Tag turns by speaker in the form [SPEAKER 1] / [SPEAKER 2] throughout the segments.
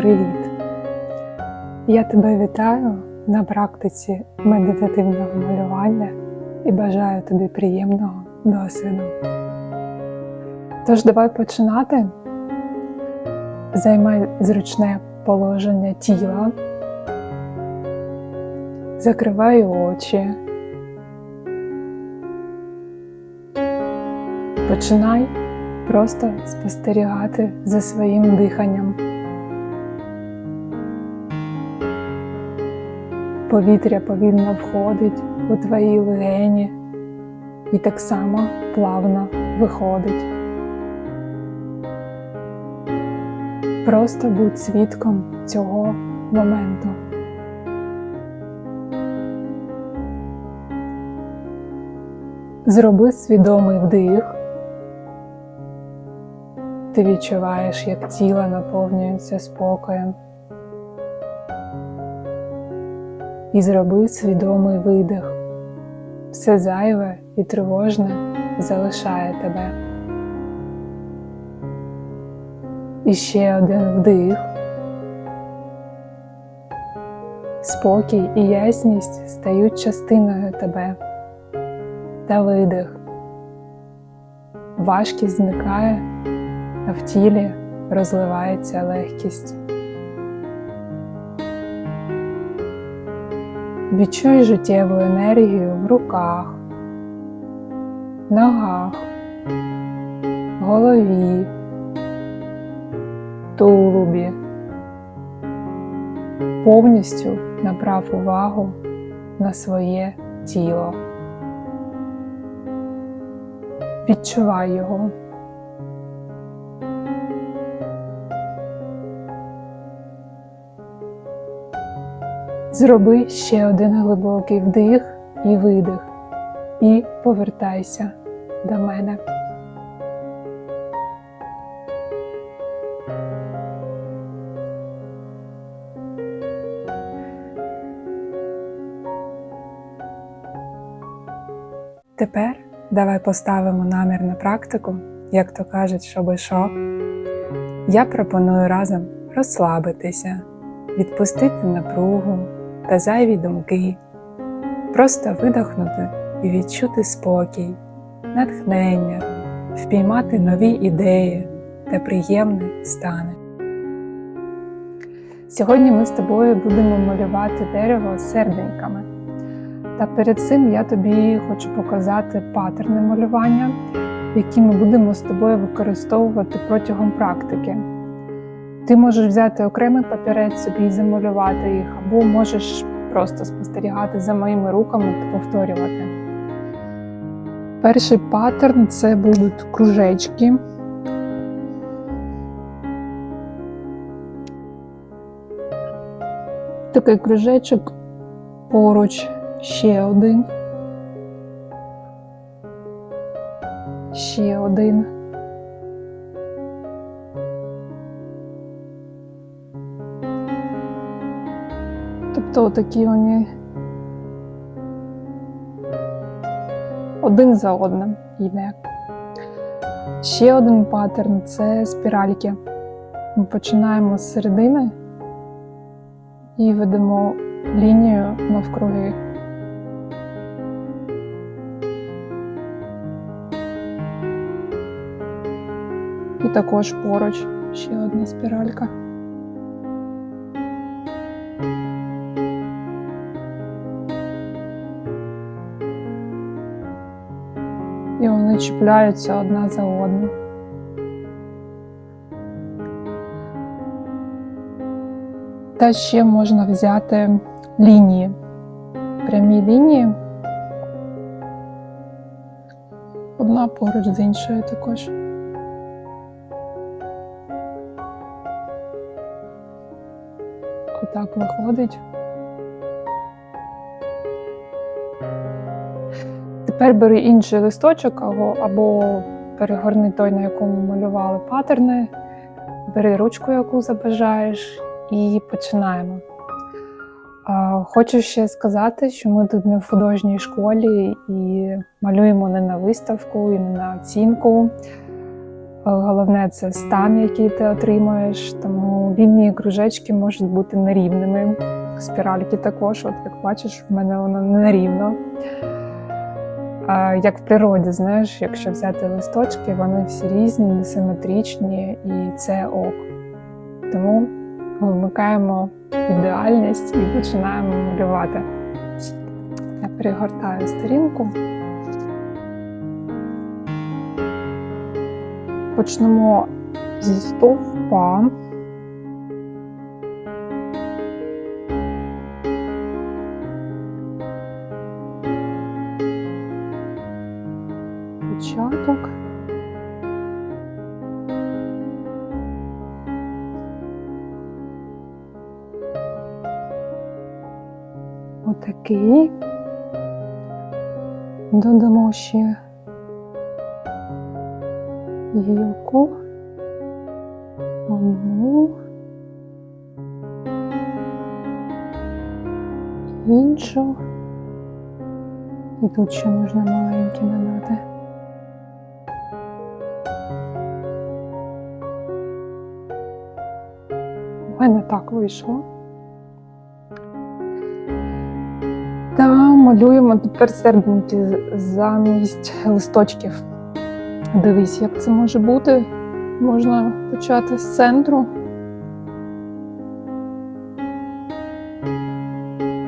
[SPEAKER 1] Привіт! Я тебе вітаю на практиці медитативного малювання і бажаю тобі приємного досвіду. Тож давай починати. Займай зручне положення тіла, закривай очі. Починай просто спостерігати за своїм диханням. Повітря повільно входить у твої легені і так само плавно виходить. Просто будь свідком цього моменту. Зроби свідомий вдих. Ти відчуваєш, як тіло наповнюється спокоєм. І зроби свідомий видих. Все зайве і тривожне залишає тебе. І ще один вдих. Спокій і ясність стають частиною тебе. Та видих. Важкість зникає, а в тілі розливається легкість. Відчуй життєву енергію в руках, ногах, голові, тулубі. Повністю направ увагу на своє тіло. Відчувай його. Зроби ще один глибокий вдих і видих, і повертайся до мене. Тепер давай поставимо намір на практику, як то кажуть, щоби що. Я пропоную разом розслабитися, відпустити напругу та зайві думки, просто видохнути і відчути спокій, натхнення, впіймати нові ідеї та приємні стани. Сьогодні ми з тобою будемо малювати дерево серденьками. Та перед цим я тобі хочу показати паттерни малювання, які ми будемо з тобою використовувати протягом практики. Ти можеш взяти окремий папірець собі і замалювати їх, або можеш просто спостерігати за моїми руками та повторювати. Перший паттерн це будуть кружечки. Такий кружечок поруч ще один. Ще один. Тобто такі вони один за одним йде. Ще один паттерн це спіральки. Ми починаємо з середини і ведемо лінію навкруги. І також поруч ще одна спіралька. Чіпляються одна за одну. Та ще можна взяти лінії, прямі лінії, одна поруч з іншою також. Отак виходить. Тепер бери інший листочок або, або перегорни той, на якому малювали паттерни, бери ручку, яку забажаєш, і починаємо. Хочу ще сказати, що ми тут не в художній школі і малюємо не на виставку і не на оцінку. Головне це стан, який ти отримуєш. Тому лінії кружечки можуть бути нерівними. Спіральки також, от як бачиш, в мене воно нерівно. Як в природі, знаєш, якщо взяти листочки, вони всі різні, несиметричні, і це ок. Тому вмикаємо ідеальність і починаємо малювати. Я перегортаю сторінку. Почнемо зі стовпа. Початок. Отакий. Додамо ще гілку. Одну. Іншу. І тут ще можна маленькі надати. Так вийшло. Та малюємо тепер серденьки замість листочків. Дивись, як це може бути. Можна почати з центру.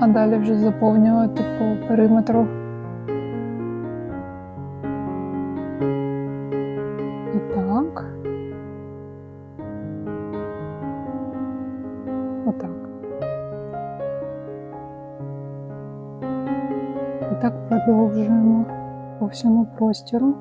[SPEAKER 1] А далі вже заповнювати по периметру. Всьому простіру.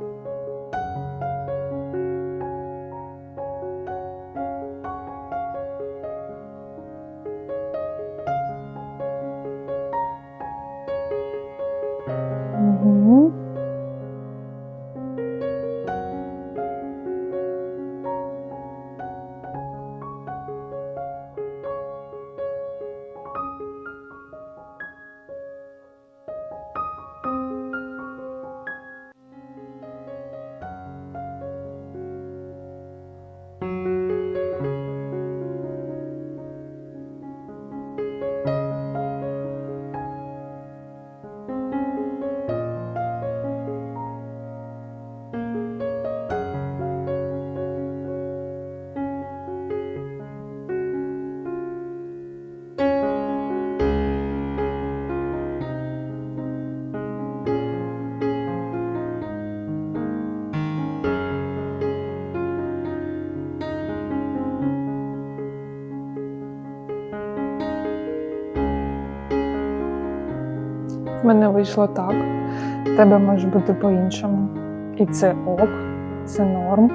[SPEAKER 1] Мене вийшло так. В тебе може бути по-іншому. І це ок, це норм.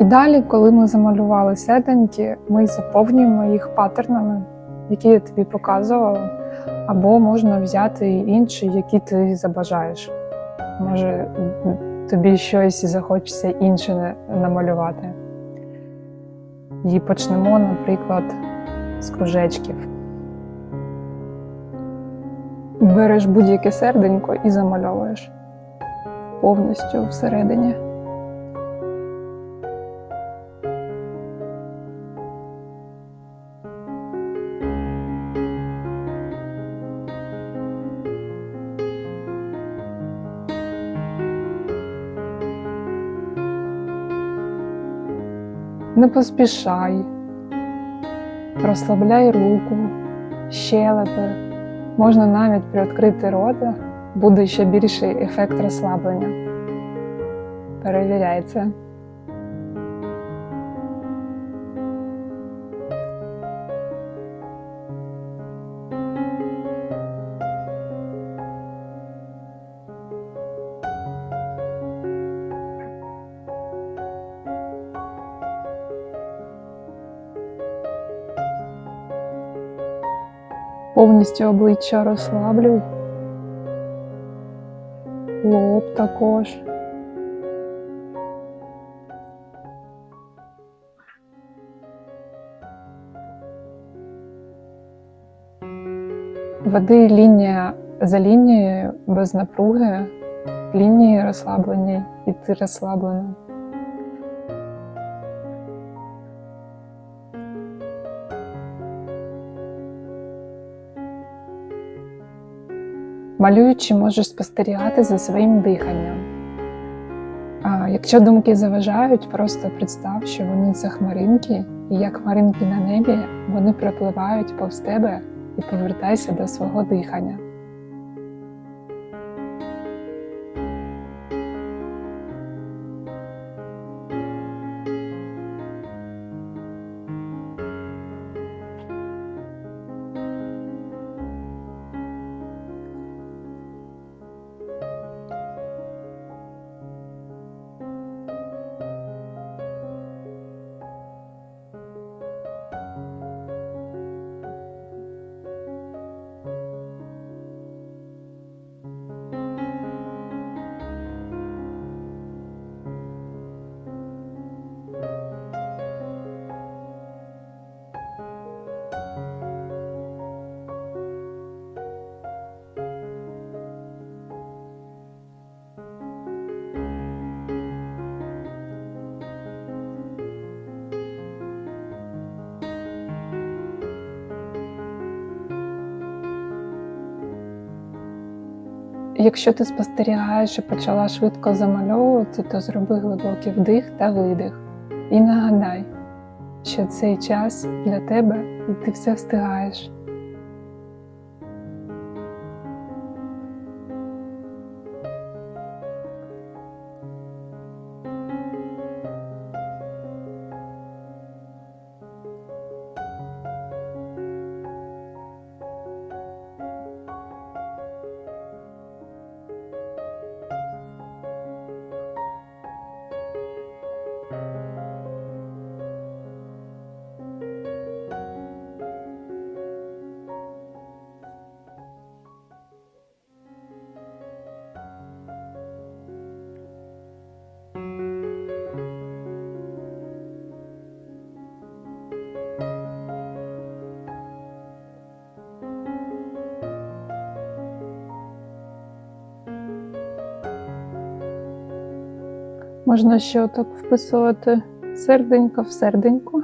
[SPEAKER 1] І далі, коли ми замалювали седеньки, ми заповнюємо їх паттернами, які я тобі показувала, або можна взяти інші, які ти забажаєш. Може, тобі щось захочеться інше намалювати. І почнемо, наприклад, з кружечків. Береш будь-яке серденько і замальовуєш повністю всередині. Не поспішай, розслабляй руку, щелепи. Можна навіть приоткрити рота, буде ще більший ефект розслаблення. Перевіряй. Повністю обличчя розслаблюй. Лоб також. Веди лінія за лінією без напруги, лінії розслаблені, і ти розслаблена. Малюючи, можеш спостерігати за своїм диханням. А якщо думки заважають, просто представ, що вони це хмаринки, і як хмаринки на небі, вони пропливають повз тебе і повертайся до свого дихання. Якщо ти спостерігаєш і почала швидко замальовувати, то зроби глибокий вдих та видих. І нагадай, що цей час для тебе і ти все встигаєш. Можна ще отак вписувати серденько в серденько.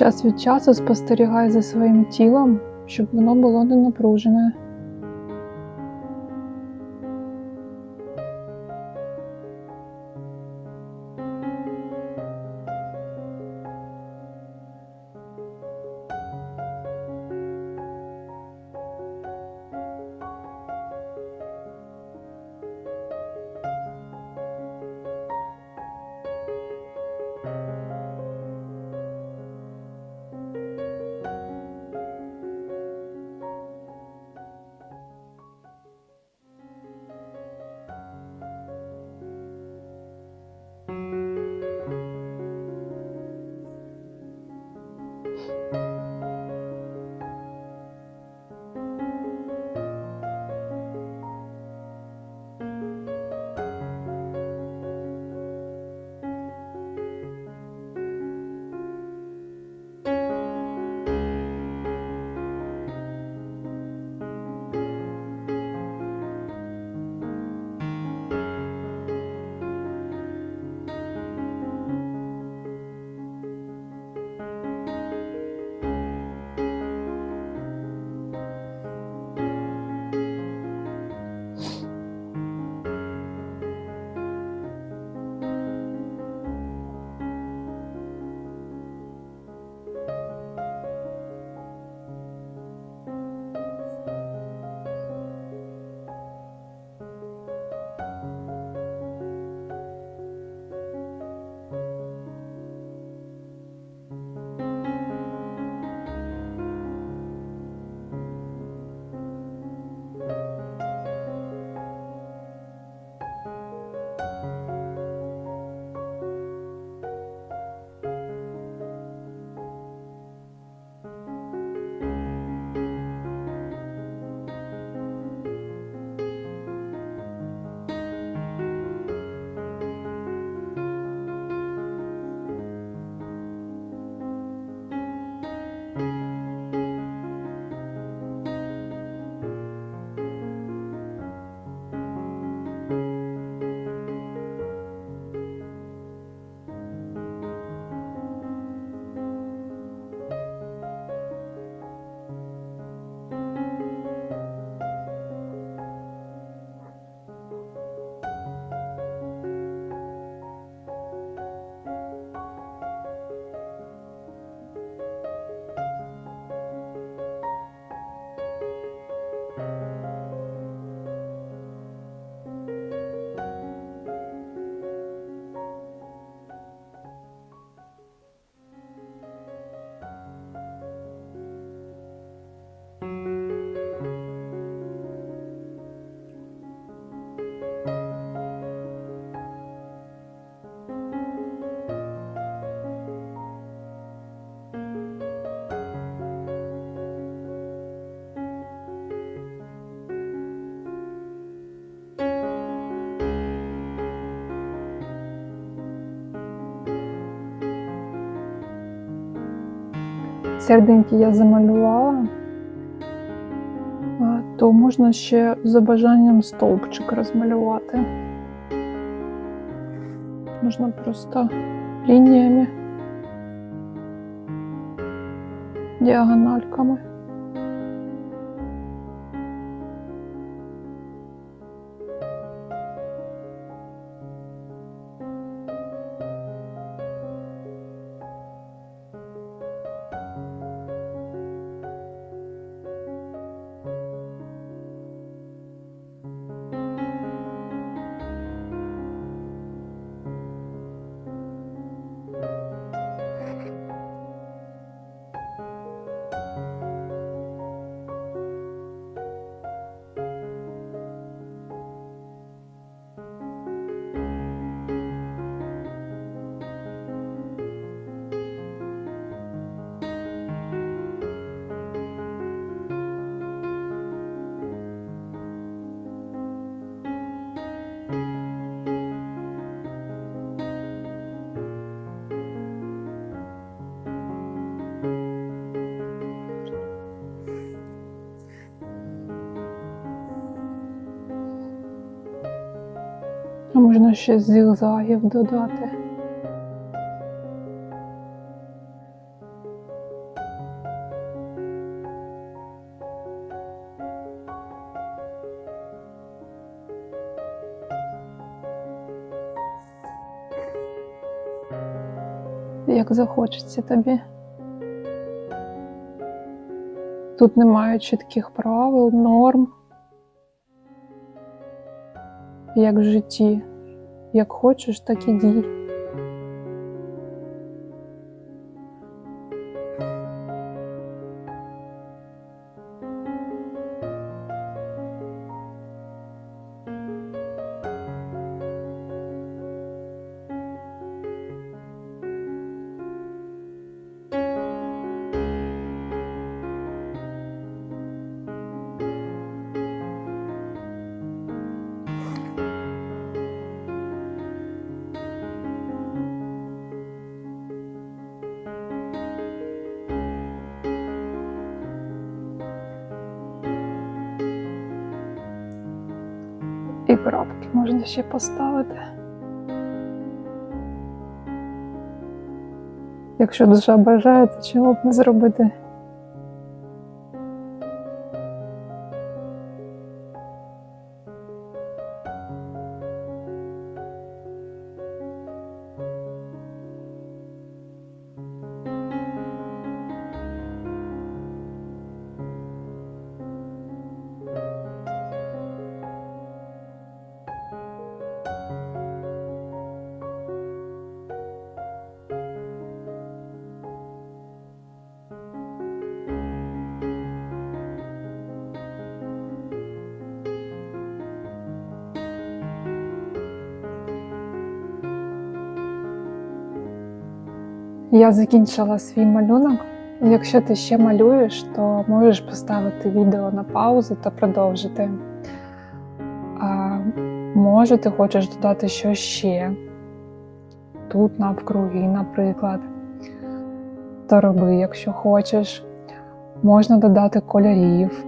[SPEAKER 1] Час від часу спостерігай за своїм тілом, щоб воно було не напружене. Серденьки я замалювала, то можна ще за бажанням стовпчик розмалювати. Можна просто лініями, діагональками. Можна ще зігзагів додати. Як захочеться тобі. Тут немає чітких правил, норм. як в житті. Як хочеш, так і дій. Крапки можна ще поставити. Якщо душа бажає, то чого б не зробити? Я закінчила свій малюнок. Якщо ти ще малюєш, то можеш поставити відео на паузу та продовжити. А може, ти хочеш додати щось ще тут навкруги, наприклад. То роби, якщо хочеш. Можна додати кольорів.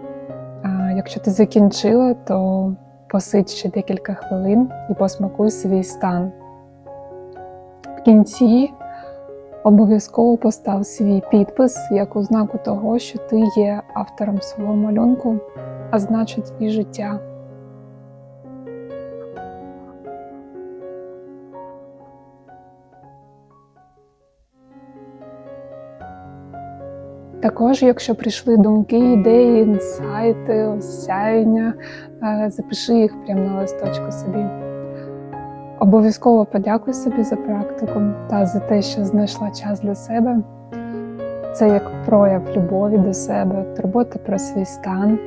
[SPEAKER 1] А якщо ти закінчила, то посидь ще декілька хвилин і посмакуй свій стан. В кінці Обов'язково постав свій підпис як ознаку того, що ти є автором свого малюнку, а значить і життя. Також, якщо прийшли думки, ідеї, інсайти, осяяння, е, запиши їх прямо на листочку собі. Обов'язково подякуй собі за практику та за те, що знайшла час для себе. Це як прояв любові до себе, турботи про свій стан.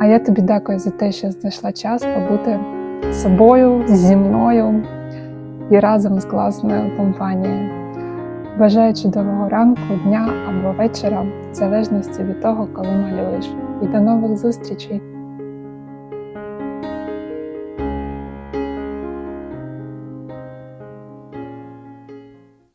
[SPEAKER 1] А я тобі дякую за те, що знайшла час побути собою, зі мною і разом з класною компанією. Бажаю чудового ранку, дня або вечора, в залежності від того, коли малюєш. І до нових зустрічей!